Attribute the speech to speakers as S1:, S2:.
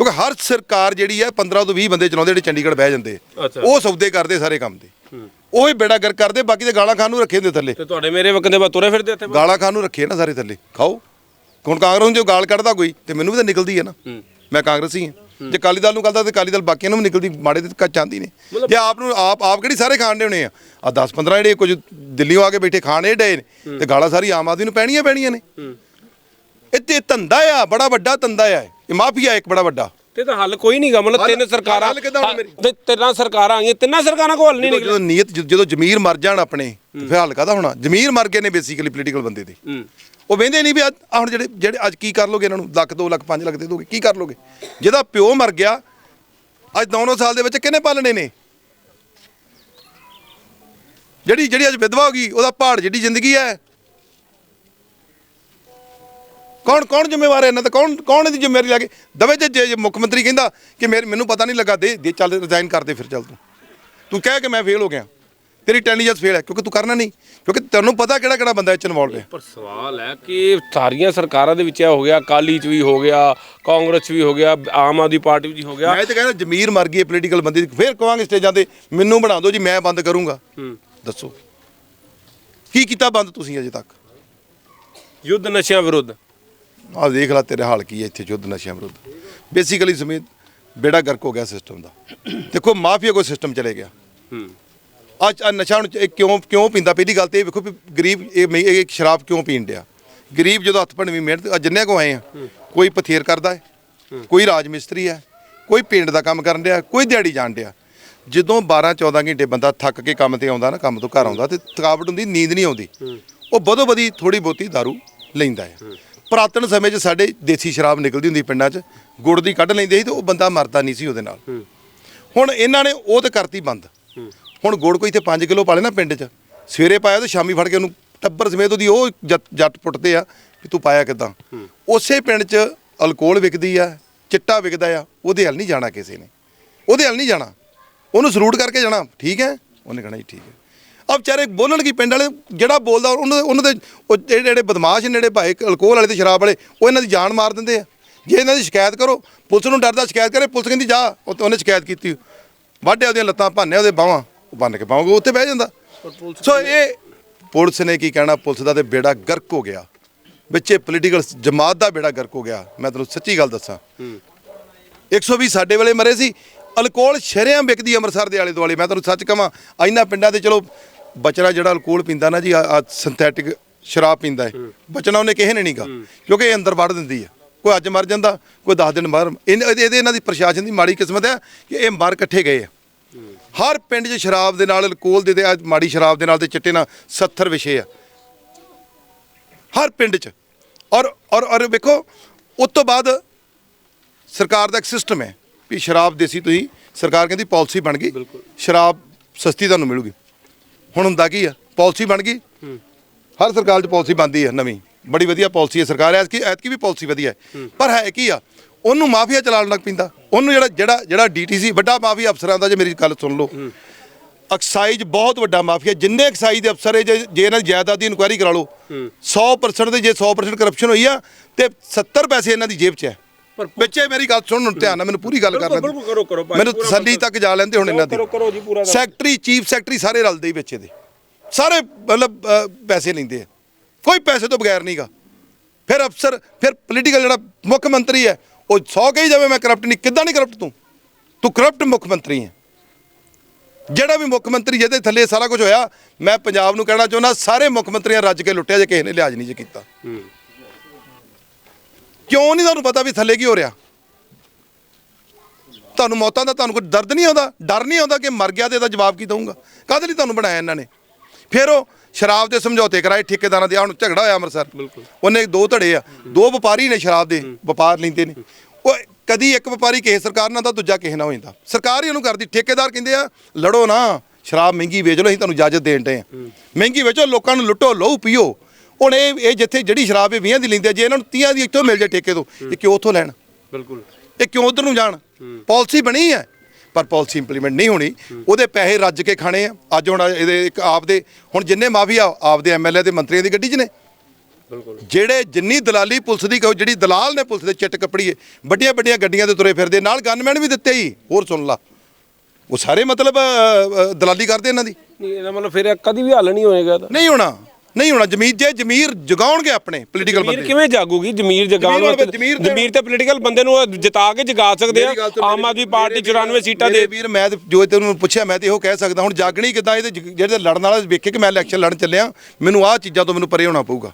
S1: ਕਿਉਂਕਿ ਹਰ ਸਰਕਾਰ ਜਿਹੜੀ ਹੈ 15 ਤੋਂ 20 ਬੰਦੇ ਚਲਾਉਂਦੇ ਜਿਹੜੇ ਚੰਡੀਗੜ੍ਹ ਬਹਿ ਜਾਂਦੇ। ਉਹ ਸੌਦੇ ਕਰਦੇ ਸਾਰੇ ਕੰਮ ਦੇ। ਉਹ ਹੀ ਬੇੜਾ ਗਰ ਕਰਦੇ ਬਾਕੀ ਤੇ ਗਾਲਾਂ ਖਾਣ ਨੂੰ ਰੱਖੇ ਹੁੰਦੇ ਥੱਲੇ।
S2: ਤੇ ਤੁਹਾਡੇ ਮੇਰੇ ਵਕਨ ਦੇ ਬਾਅਦ ਤੁਰੇ ਫਿਰਦੇ ਇੱਥੇ?
S1: ਗਾਲਾਂ ਖਾਣ ਨੂੰ ਰੱਖੇ ਨਾ ਸਾਰੇ ਥੱਲੇ। ਖਾਓ। ਹੁਣ ਕਾਂਗਰਸ ਨੂੰ ਜੋ ਗਾਲ ਕੱਢਦਾ ਕੋਈ ਤੇ ਮੈਨੂੰ ਵੀ ਤਾਂ ਨਿਕਲਦੀ ਹੈ ਨਾ। ਮੈਂ ਕਾਂਗਰਸੀ ਹਾਂ। ਜੇ ਕਾਲੀ ਦਲ ਨੂੰ ਕੱਢਦਾ ਤੇ ਕਾਲੀ ਦਲ ਬਾਕੀਆਂ ਨੂੰ ਵੀ ਨਿਕਲਦੀ ਮਾੜੇ ਤੇ ਕੱਚ ਆਂਦੀ ਨੇ। ਜੇ ਆਪ ਨੂੰ ਆਪ ਆਪ ਕਿਹੜੀ ਸਾਰੇ ਖਾਣ ਦੇ ਹੋਣੇ ਆ? ਆ 10 15 ਜਿਹੜੇ ਕੁਝ ਦਿੱਲੀੋਂ ਆ ਕੇ ਬੈਠੇ ਖਾਣੇ ਡੇ ਨੇ। ਤੇ ਗਾਲਾਂ ਸਾਰੀ ਆਮ ਆਦਮੀ ਨੂੰ ਪੈਣੀਆਂ ਪੈਣੀਆਂ ਨੇ। ਇਹ ਤੇ ਧੰਦਾ ਆ ਬੜਾ ਵੱਡਾ ਧੰਦਾ ਆ। ਇਹ ਮਾਫੀਆ ਇੱਕ ਬੜਾ ਵੱਡਾ।
S2: ਤੇ ਤਾਂ ਹੱਲ ਕੋਈ ਨਹੀਂਗਾ ਮਤਲਬ ਤਿੰਨ ਸਰਕਾਰਾਂ
S1: ਕਿੱਦਾਂ?
S2: ਤੇ ਤਿੰਨਾਂ ਸਰਕਾਰਾਂ ਆਈਆਂ ਤਿੰਨਾਂ ਸਰਕਾਰਾਂ ਕੋਲ ਹੱਲ ਨਹੀਂ ਨਿਕਲਿਆ।
S1: ਜਦੋਂ ਨੀਅਤ ਜਦੋਂ- ਜ਼ਮੀਰ ਮਰ ਜਾਣ ਆਪਣੇ ਫਿਰ ਹੱਲ ਕਾਹਦਾ ਹੋਣਾ? ਜ਼ਮੀਰ ਮਰ ਗਏ ਨੇ ਬੇਸਿਕਲੀ ਪੋਲੀਟੀਕਲ ਬੰਦੇ ਦੇ। ਉਹ ਵੇਂਦੇ ਨਹੀਂ ਵੀ ਹੁਣ ਜਿਹੜੇ ਜਿਹੜੇ ਅੱਜ ਕੀ ਕਰ ਲੋਗੇ ਇਹਨਾਂ ਨੂੰ? ਲੱਖ 2 ਲੱਖ 5 ਲੱਖ ਦੇ ਦੋਗੇ ਕੀ ਕਰ ਲੋਗੇ? ਜਿਹਦਾ ਪਿਓ ਮਰ ਗਿਆ ਅੱਜ 9-9 ਸਾਲ ਦੇ ਵਿੱਚ ਕਿਹਨੇ ਪਾਲਣੇ ਨੇ? ਜਿਹੜੀ ਜਿਹੜੀ ਅੱਜ ਵਿਧਵਾ ਹੋ ਗਈ ਉਹਦਾ ਪਹਾੜ ਜਿਹੜੀ ਜ਼ਿੰਦਗੀ ਹੈ ਕੌਣ ਕੌਣ ਜ਼ਿੰਮੇਵਾਰ ਹੈ ਇਹਨਾਂ ਦਾ ਕੌਣ ਕੌਣ ਇਹਦੀ ਜ਼ਿੰਮੇਵਾਰੀ ਲੈ ਕੇ ਦਵੇ ਜੇ- ਜੇ ਮੁੱਖ ਮੰਤਰੀ ਕਹਿੰਦਾ ਕਿ ਮੇਰੇ ਮੈਨੂੰ ਪਤਾ ਨਹੀਂ ਲੱਗਾ ਦੇ ਦੇ ਚੱਲ ਰਿਜ਼ਾਈਨ ਕਰ ਦੇ ਫਿਰ ਚੱਲ ਤੂੰ। ਤੂੰ ਕਹਿ ਕਿ ਮੈਂ ਫੇਲ ਹੋ ਗਿਆ। ਤੇਰੀ ਇੰਟੈਲੀਜੈਂਸ ਫੇਲ ਹੈ ਕਿਉਂਕਿ ਤੂੰ ਕਰਨਾ ਨਹੀਂ। ਕਿਉਂਕਿ ਤੈਨੂੰ ਪਤਾ ਕਿਹੜਾ ਕਿਹੜਾ ਬੰਦਾ ਇਹ ਚ ਇਨਵੋਲਵ ਹੈ।
S2: ਪਰ ਸਵਾਲ ਹੈ ਕਿ ਸਾਰੀਆਂ ਸਰਕਾਰਾਂ ਦੇ ਵਿੱਚ ਇਹ ਹੋ ਗਿਆ ਅਕਾਲੀ ਚ ਵੀ ਹੋ ਗਿਆ ਕਾਂਗਰਸ ਚ ਵੀ ਹੋ ਗਿਆ ਆਮ ਆਦਮੀ ਪਾਰਟੀ ਵਿੱਚ ਹੋ ਗਿਆ।
S1: ਮੈਂ ਤਾਂ ਕਹਿੰਦਾ ਜ਼ਮੀਰ ਮਰ ਗਈ ਹੈ ਪੋਲੀਟੀਕਲ ਬੰਦੇ ਦੀ ਫੇਰ ਕਹਾਂਗੇ ਸਟੇਜਾਂ ਤੇ ਮੈਨੂੰ ਬਣਾ ਦਿਓ ਜੀ ਮੈਂ ਬੰਦ ਕਰੂੰਗਾ।
S2: ਹੂੰ।
S1: ਦੱਸੋ। ਕੀ ਕੀਤਾ ਬੰਦ ਤੁਸੀਂ ਅਜੇ ਤੱਕ?
S2: ਯੁੱਧ ਨਸ਼ਿਆਂ ਵਿਰੁੱਧ।
S1: ਆਹ ਦੇਖ ਲੈ ਤੇਰੇ ਹਾਲ ਕੀ ਹੈ ਇੱਥੇ ਯੁੱਧ ਨਸ਼ਿਆਂ ਵਿਰੁੱਧ। ਬੇਸਿਕਲੀ ਸਮੇਤ ਬੇੜਾ ਗਰਕ ਹੋ ਗਿਆ ਸਿਸਟਮ ਦਾ। ਦੇਖੋ ਮਾਫੀਆ ਕੋਈ ਸਿਸਟਮ ਚਲੇ ਗਿਆ। ਅੱਜ ਆ ਨਸ਼ਾ ਹੁਣ ਇਹ ਕਿਉਂ ਕਿਉਂ ਪੀਂਦਾ? ਪਹਿਲੀ ਗੱਲ ਤੇ ਇਹ ਵੇਖੋ ਵੀ ਗਰੀਬ ਇਹ ਮੈਂ- ਇਹ ਸ਼ਰਾਬ ਕਿਉਂ ਪੀਣ ਡਿਆ? ਗਰੀਬ ਜਦੋਂ ਹੱਥ ਭੰਨਵੀਂ ਮਿਹਨਤ ਅੱਜ ਜਿੰਨੇ ਕੋ ਆਏ ਆ ਕੋਈ ਪਥੇਰ ਕਰਦਾ ਹੈ ਕੋਈ ਰਾਜ ਮਿਸਤਰੀ ਹੈ ਕੋਈ ਪਿੰਡ ਦਾ ਕੰਮ ਕਰਨ ਡਿਆ ਕੋਈ ਦਿਹਾੜੀ ਜਾਣ ਡਿਆ। ਜਦੋਂ 12 14 ਘੰਟੇ ਬੰਦਾ ਥੱਕ ਕੇ ਕੰਮ ਤੇ ਆਉਂਦਾ ਨਾ ਕੰਮ ਤੋਂ ਘਰ ਆਉਂਦਾ ਤੇ ਥਕਾਵਟ ਹੁੰਦੀ ਨੀਂਦ ਨਹੀਂ ਆਉਂਦੀ ਉਹ ਬਦੋ ਬਦੀ ਥੋੜੀ ਬਹੁਤੀ दारू ਲੈਂਦਾ ਹੈ। ਪੁਰਾਤਨ ਸਮੇਂ 'ਚ ਸਾਡੇ ਦੇਸੀ ਸ਼ਰਾਬ ਨਿਕਲਦੀ ਹੁੰਦੀ ਪਿੰਡਾਂ 'ਚ ਗੁੜ ਦੀ ਕੱਢ ਲੈਂਦੇ ਸੀ ਤੇ ਉਹ ਬੰਦਾ ਮਰਦਾ ਨਹੀਂ ਸੀ ਉਹਦੇ ਨਾਲ। ਹੁਣ ਇਹਨਾਂ ਨੇ ਉਹ ਤੇ ਕਰਤੀ ਬੰਦ। ਹੁਣ ਗੁੜ ਕੋਈ ਇੱਥੇ 5 ਕਿਲੋ ਪਾਲੇ ਨਾ ਪਿੰਡ 'ਚ। ਸਵੇਰੇ ਪਾਇਆ ਤੇ ਸ਼ਾਮੀ ਫੜ ਕੇ ਉਹਨੂੰ ਟੱਬਰ ਸਮੇਤ ਉਹਦੀ ਉਹ ਜੱਟ ਜੱਟ ਪੁੱਟਦੇ ਆ ਵੀ ਤੂੰ ਪਾਇਆ ਕਿਦਾਂ। ਉਸੇ ਪਿੰਡ 'ਚ ਅਲਕੋਹਲ ਵਿਕਦੀ ਆ ਚਿੱਟਾ ਵਿਕਦਾ ਆ ਉਹਦੇ ਹੱਲ ਨਹੀਂ ਜਾਣਾ ਕਿਸੇ ਨੇ। ਉਹਦੇ ਹੱਲ ਨਹੀਂ ਜਾਣਾ। ਉਹਨੂੰ ਸਲੂਟ ਕਰਕੇ ਜਾਣਾ ਠੀਕ ਹੈ? ਉਹਨੇ ਕਹਣਾ ਜੀ ਠੀਕ ਹੈ। ਆ ਵਿਚਾਰੇ ਬੋਲਣ ਕੀ ਪਿੰਡ ਵਾਲੇ ਜਿਹੜਾ ਬੋਲਦਾ ਉਹਨਾਂ ਉਹਨਾਂ ਦੇ ਉਹ ਜਿਹੜੇ ਜਿਹੜੇ ਬਦਮਾਸ਼ ਨੇ ਜਿਹੜੇ ਭਾਈ ਅਲਕੋਹਲ ਵਾਲੇ ਤੇ ਸ਼ਰਾਬ ਵਾਲੇ ਉਹ ਇਹਨਾਂ ਦੀ ਜਾਨ ਮਾਰ ਦਿੰਦੇ ਆ। ਜੇ ਇਹਨਾਂ ਦੀ ਸ਼ਿਕਾਇਤ ਕਰੋ ਪੁਲਿਸ ਨੂੰ ਡਰਦਾ ਸ਼ਿਕਾਇਤ ਕਰੇ ਪੁਲਿਸ ਕਹਿੰਦੀ ਜਾ ਉਹ ਤੇ ਉਹਨੇ ਸ਼ਿਕਾਇਤ ਕੀਤੀ। ਵਾਢੇ ਉਹਦੀਆਂ ਲੱਤਾਂ ਭੰਨੇ ਉਹਦੇ ਬਾਹਾਂ ਉਹ ਬੰਨ ਕੇ ਪਾਉਂਗੇ ਉੱਥੇ ਬਹਿ ਜਾਂਦਾ। ਸੋ ਇਹ ਪੁਲਿਸ ਨੇ ਕੀ ਕਹਿਣਾ ਪੁਲਿਸ ਦਾ ਤੇ ਬੇੜਾ ਗਰਕ ਹੋ ਗਿਆ। ਵਿੱਚੇ ਪੋਲੀਟੀਕਲ ਜਮਾਤ ਦਾ ਬੇੜਾ ਗਰਕ ਹੋ ਗਿਆ। ਮੈਂ ਤੁਹਾਨੂੰ ਸੱਚੀ ਗੱਲ ਦੱਸਾਂ। 120 ਸਾਡੇ ਵੇਲੇ ਮਰੇ ਸੀ। ਅਲਕੋਹਲ ਸ਼ਰੇਆਮ ਵਿਕਦੀ ਅੰਮ੍ਰਿਤਸਰ ਦੇ ਆਲੇ ਦੁਆਲੇ ਮੈਂ ਤੁਹਾਨੂੰ ਸੱਚ ਕਹਾਂ ਇੰਨਾ ਪਿੰਡਾਂ ਦੇ ਚਲੋ ਬਚਣਾ ਜਿਹੜਾ ਅਲਕੋਹਲ ਪੀਂਦਾ ਨਾ ਜੀ ਆ ਸਿੰਥੈਟਿਕ ਸ਼ਰਾਬ ਪੀਂਦਾ ਹੈ। ਬਚਣਾ ਉਹਨੇ ਕਿਸੇ ਨੇ ਨਹੀਂਗਾ ਕਿਉਂਕਿ ਇਹ ਅੰਦਰ ਵੜ ਦਿੰਦੀ ਆ ਕੋਈ ਅੱਜ ਮਰ ਜਾਂਦਾ ਕੋਈ 10 ਦਿਨ ਮਰ ਇਹਦੇ ਇਹਨਾਂ ਦੀ ਪ੍ਰਸ਼ਾਸਨ ਦੀ ਮਾੜੀ ਕਿਸਮਤ ਹੈ ਕਿ ਇਹ ਮਰ ਇਕੱਠੇ ਗਏ ਆ। ਹਰ ਪਿੰਡ 'ਚ ਸ਼ਰਾਬ ਦੇ ਨਾਲ ਅਲਕੋਹਲ ਦੇ ਤੇ ਮਾੜੀ ਸ਼ਰਾਬ ਦੇ ਨਾਲ ਤੇ ਚਿੱਟੇ ਨਾਲ 70 ਵਿਸ਼ੇ ਆ। ਹਰ ਪਿੰਡ 'ਚ। ਔਰ ਔਰ ਔਰ ਵੇਖੋ ਉਸ ਤੋਂ ਬਾਅਦ ਸਰਕਾਰ ਦਾ ਇੱਕ ਸਿਸਟਮ ਹੈ ਵੀ ਸ਼ਰਾਬ ਦੇਸੀ ਤੁਸੀਂ ਸਰਕਾਰ ਕਹਿੰਦੀ ਪਾਲਿਸੀ ਬਣ ਗਈ ਸ਼ਰਾਬ ਸਸਤੀ ਤੁਹਾਨੂੰ ਮਿਲੂਗੀ। ਹੁਣ ਹੁੰਦਾ ਕੀ ਆ? ਪਾਲਿਸੀ ਬਣ ਗਈ। ਹਰ ਸਰਕਾਰ 'ਚ ਪਾਲਿਸੀ ਬਣਦੀ ਹੈ ਨਵੀਂ। ਬੜੀ ਵਧੀਆ ਪਾਲਿਸੀ ਹੈ ਸਰਕਾਰ। ਐਤਕੀ ਐਤਕੀ ਵੀ ਪਾਲਿਸੀ ਵਧੀਆ ਹੈ। ਪਰ ਹੈ ਕੀ ਆ? ਉਹਨੂੰ ਮਾਫੀਆ ਚਲਾਉਣ ਲੱਗ ਪਿੰਦਾ। ਉਹਨੂੰ ਜਿਹੜਾ ਜਿਹੜਾ ਜਿਹੜਾ ਡੀਟੀਸੀ ਵੱਡਾ ਮਾਫੀਆ ਅਫਸਰਾਂ ਦਾ ਜੇ ਮੇਰੀ ਗੱਲ ਸੁਣ ਲਓ। ਐਕਸਾਈਜ਼ ਬਹੁਤ ਵੱਡਾ ਮਾਫੀਆ। ਜਿੰਨੇ ਐਕਸਾਈਜ਼ ਦੇ ਅਫਸਰ ਹੈ ਜੇ ਜੇ ਇਹਨਾਂ ਦੀ ਜਾਇਦਾਦ ਦੀ ਇਨਕੁਆਇਰੀ ਕਰਾ ਲਓ। 100% ਦੇ ਜੇ 100% ਕਰਪਸ਼ਨ ਹੋਈ ਆ ਤੇ 70 ਪੈਸੇ ਇਹਨਾਂ ਦੀ ਜੇਬ 'ਚ ਹੈ। ਬੱਚੇ ਮੇਰੀ ਗੱਲ ਸੁਣਨ ਧਿਆਨ ਨਾਲ ਮੈਨੂੰ ਪੂਰੀ ਗੱਲ ਕਰਨ।
S2: ਬਿਲਕੁਲ, ਕਰੋ, ਕਰੋ ਭਾਈ,
S1: ਮੈਨੂੰ ਤਸੱਲੀ ਤੱਕ ਜਾ ਲੈਂਦੇ ਹੁਣ ਇਹਨਾਂ ਦੀ।
S2: ਕਰੋ, ਕਰੋ ਜੀ, ਪੂਰਾ।
S1: ਸੈਕਟਰੀ ਚੀਫ ਸੈਕਟਰੀ ਸਾਰੇ ਰਲਦੇ ਹੀ ਵਿੱਚ ਇਹਦੇ। ਸਾਰੇ ਮਤਲਬ ਪੈਸੇ ਲੈਂਦੇ ਆ। ਕੋਈ ਪੈਸੇ ਤੋਂ ਬਗੈਰ ਨਹੀਂਗਾ ਫਿਰ ਅਫਸਰ ਫਿਰ ਪੋਲੀਟੀਕਲ ਜਿਹੜਾ ਮੁੱਖ ਮੰਤਰੀ ਹੈ ਉਹ 100 ਕਹੀ ਜਾਵੇ ਮੈਂ ਕਰਪਟ ਨਹੀਂ ਕਿੱਦਾਂ ਨਹੀਂ ਕਰਪਟ ਤੂੰ? ਤੂੰ ਕਰਪਟ ਮੁੱਖ ਮੰਤਰੀ ਹੈ। ਜਿਹੜਾ ਵੀ ਮੁੱਖ ਮੰਤਰੀ ਜਿਹਦੇ ਥੱਲੇ ਸਾਰਾ ਕੁਝ ਹੋਇਆ ਮੈਂ ਪੰਜਾਬ ਨੂੰ ਕਹਿਣਾ ਚਾਹੁੰਦਾ ਸਾਰੇ ਮੁੱਖ ਮੰਤਰੀਆਂ ਰੱਜ ਕੇ ਲੁੱਟਿਆ ਜੇ ਕਿਸੇ ਨੇ ਲਿਹਾਜ਼ ਨਹੀਂ ਜੇ ਕੀਤਾ। ਕਿਉਂ ਨਹੀਂ ਤੁਹਾਨੂੰ ਪਤਾ ਵੀ ਥੱਲੇ ਕੀ ਹੋ ਰਿਹਾ? ਤੁਹਾਨੂੰ ਮੌਤਾਂ ਦਾ ਤੁਹਾਨੂੰ ਕੋਈ ਦਰਦ ਨਹੀਂ ਆਉਂਦਾ? ਡਰ ਨਹੀਂ ਆਉਂਦਾ ਕਿ ਮਰ ਗਿਆ ਤੇ ਇਹਦਾ ਜਵਾਬ ਕੀ ਦਊਂਗਾ? ਕਾਹਦੇ ਲਈ ਤੁਹਾਨੂੰ ਬਣਾਇਆ ਇਹਨਾਂ ਨੇ? ਫਿਰ ਉਹ ਸ਼ਰਾਬ ਦੇ ਸਮਝੌਤੇ ਕਰਾਏ ਠੇਕੇਦਾਰਾਂ ਦੇ ਆਹ ਹੁਣ ਝਗੜਾ ਹੋਇਆ ਅੰਮ੍ਰਿਤਸਰ।
S2: ਬਿਲਕੁਲ।
S1: ਉਹਨੇ ਦੋ ਧੜੇ ਆ ਦੋ ਵਪਾਰੀ ਨੇ ਸ਼ਰਾਬ ਦੇ ਵਪਾਰ ਲੈਂਦੇ ਨੇ। ਉਹ ਕਦੀ ਇੱਕ ਵਪਾਰੀ ਕਿਸੇ ਸਰਕਾਰ ਨਾਲ ਤਾਂ ਦੂਜਾ ਕਿਸੇ ਨਾਲ ਹੋ ਜਾਂਦਾ। ਸਰਕਾਰ ਹੀ ਉਹਨੂੰ ਕਰਦੀ ਠੇਕੇਦਾਰ ਕਹਿੰਦੇ ਆ ਲੜੋ ਨਾ ਸ਼ਰਾਬ ਮਹਿੰਗੀ ਵੇਚ ਲਓ ਅਸੀਂ ਤੁਹਾਨੂੰ ਇਜਾਜ਼ਤ ਦੇਣ ਦੇ ਆ। ਮਹਿੰਗੀ ਵੇਚੋ ਲੋਕਾਂ ਨੂੰ ਲੁੱਟੋ ਲਹੂ ਪੀਓ। ਹੁਣ ਇਹ ਇਹ ਜਿੱਥੇ ਜਿਹੜੀ ਸ਼ਰਾਬ ਇਹ 20 ਦੀ ਲੈਂਦੇ ਆ, ਜੇ ਇਹਨਾਂ ਨੂੰ 30 ਦੀ ਇੱਥੋਂ ਮਿਲ ਜਾਏ ਠੇਕੇ ਤੋਂ ਇਹ ਕਿਉਂ ਉੱਥੋਂ ਲੈਣ?
S2: ਬਿਲਕੁਲ।
S1: ਇਹ ਕਿਉਂ ਉਧਰ ਨੂੰ ਜਾਣ? ਪਾਲਿਸੀ ਬਣੀ ਹੈ ਪਰ ਪਾਲਿਸੀ ਇੰਪਲੀਮੈਂਟ ਨਹੀਂ ਹੋਣੀ। ਉਹਦੇ ਪੈਸੇ ਰੱਜ ਕੇ ਖਾਣੇ ਆ। ਅੱਜ ਹੁਣ ਇਹਦੇ ਇੱਕ ਆਪ ਦੇ ਹੁਣ ਜਿੰਨੇ ਮਾਫੀਆ ਆਪ ਦੇ ਐਮਐਲਏ ਤੇ ਮੰਤਰੀਆਂ ਦੀ ਗੱਡੀ 'ਚ ਨੇ।
S2: ਬਿਲਕੁਲ।
S1: ਜਿਹੜੇ ਜਿੰਨੀ ਦਲਾਲੀ ਪੁਲਿਸ ਦੀ ਕਹੋ ਜਿਹੜੀ ਦਲਾਲ ਨੇ ਪੁਲਿਸ ਦੇ ਚਿੱਟ ਕੱਪੜੀਏ ਵੱਡੀਆਂ ਵੱਡੀਆਂ ਗੱਡੀਆਂ ਤੇ ਤੁਰੇ ਫਿਰਦੇ ਨਾਲ ਗਨਮੈਨ ਵੀ ਦਿੱਤੇ ਹੀ। ਹੋਰ ਸੁਣ ਲਾ। ਉਹ ਸਾਰੇ ਮਤਲਬ ਦਲਾਲੀ ਕਰਦੇ ਇਹਨਾਂ ਦੀ।
S2: ਨਹੀਂ ਇਹਦਾ ਮਤਲਬ ਫਿਰ ਕਦੀ ਵੀ ਹੱਲ ਨਹੀਂ ਹੋਏਗਾ
S1: ਨਹੀਂ ਹੋਣਾ। ਨਹੀਂ ਹੋਣਾ ਜ਼ਮੀਰ ਜੇ ਜ਼ਮੀਰ ਜਗਾਉਣਗੇ ਆਪਣੇ ਪੋਲੀਟੀਕਲ
S2: ਜ਼ਮੀਰ
S1: ਬੰਦੇ।
S2: ਕਿਵੇਂ ਜਾਗੂਗੀ? ਜ਼ਮੀਰ ਜਗਾਉਣ
S1: ਜ਼ਮੀਰ
S2: ਵਾਸਤੇ
S1: ਜ਼ਮੀਰ ਤੇ-
S2: ਜ਼ਮੀਰ ਤੇ ਪੋਲੀਟੀਕਲ ਬੰਦੇ ਨੂੰ ਜਿਤਾ ਕੇ ਜਗਾ ਸਕਦੇ ਆ।
S1: ਮੇਰੀ ਗੱਲ ਤੋਂ
S2: ਆਮ
S1: ਮੇਰੇ-
S2: ਆਦਮੀ ਪਾਰਟੀ 94 ਸੀਟਾਂ
S1: ਮੇਰੇ
S2: ਦੇ
S1: ਵੀਰ ਮੈਂ ਤੇ ਜੋ ਤੈਨੂੰ ਪੁੱਛਿਆ ਮੈਂ ਤੇ ਇਹੋ ਕਹਿ ਸਕਦਾ ਹੁਣ ਜਾਗਣੀ ਕਿਦਾਂ ਇਹਦੇ ਜ- ਜਿਹੜੇ ਲੜਨ ਵਾਲੇ ਵੇਖੇ ਕਿ ਮੈਂ ਇਲੈਕਸ਼ਨ ਲੜਨ ਚੱਲਿਆ ਮੈਨੂੰ ਆਹ ਚੀਜ਼ਾਂ ਤੋਂ ਮੈਨੂੰ ਪਰੇ ਹੋਣਾ ਪਊਗਾ।